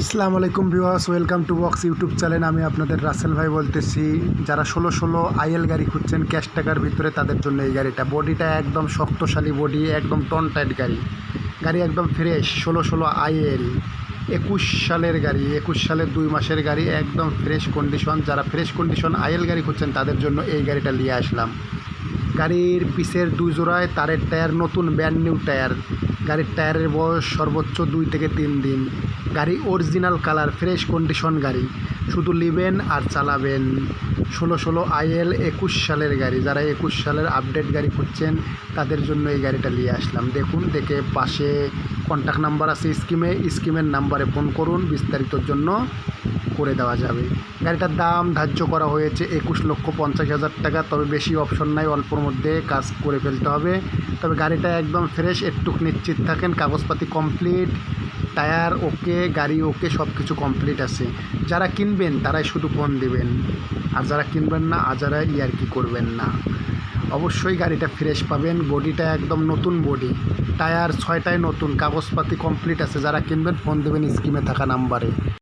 আসসালামু আলাইকুম viewers, welcome to box YouTube channel. আমি আপনাদের রাসেল ভাই বলতেছি, যারা ষোলো ষোলো আইএল গাড়ি খুঁজছেন, ক্যাশ টাকার ভিতরে তাদের জন্য এই গাড়িটা। বডিটা একদম শক্তশালী বডি, একদম টন টাইট গাড়ি। গাড়ি একদম ফ্রেশ, ষোলো ষোলো আইএল। একুশ সালের গাড়ি, একুশ সালের দুই মাসের গাড়ি, একদম ফ্রেশ কন্ডিশন। যারা ফ্রেশ কন্ডিশন আইএল গাড়ি খুঁজছেন, তাদের জন্য এই গাড়িটা নিয়ে আসলাম। গাড়ির পিসের দুই জোড়ায় তারের টায়ার, নতুন ব্যান্ড নিউ টায়ার। গাড়ির টায়ারের বয়স সর্বোচ্চ দুই থেকে তিন দিন। গাড়ি অরিজিনাল কালার ফ্রেশ কন্ডিশন গাড়ি। শুধু নেবেন আর চালাবেন। ষোলো ষোলো আইএল একুশ সালের গাড়ি। যারা একুশ সালের আপডেট গাড়ি খুঁজছেন, তাদের জন্য এই গাড়িটা নিয়ে আসলাম। দেখুন, দেখে পাশে কন্ট্যাক্ট নাম্বার আছে স্কিমে। স্কিমের নাম্বারে ফোন করুন বিস্তারিতর জন্য করে দেওয়া যাবে। গাড়িটার দাম ধার্য করা হয়েছে একুশ লক্ষ পঞ্চাশ হাজার টাকা। তবে বেশি অপশন নাই, অল্পর মধ্যে কাজ করে ফেলতে হবে। তবে গাড়িটা একদম ফ্রেশ একটু নিশ্চিত থাকেন, কাগজপাতি কমপ্লিট টায়ার ওকে গাড়ি ওকে সব কিছু কমপ্লিট আছে। যারা কিনবেন, তারাই শুধু ফোন দেবেন। আর যারা কিনবেন না, আর যারা ইয়ারকি করবেন না। অবশ্যই গাড়িটা ফ্রেশ পাবেন, বডিটা একদম নতুন বডি। টায়ার ছয়টায় নতুন, কাগজপাতি কমপ্লিট আছে, যারা কিনবেন ফোন দেবেন স্কিমে থাকা নাম্বারে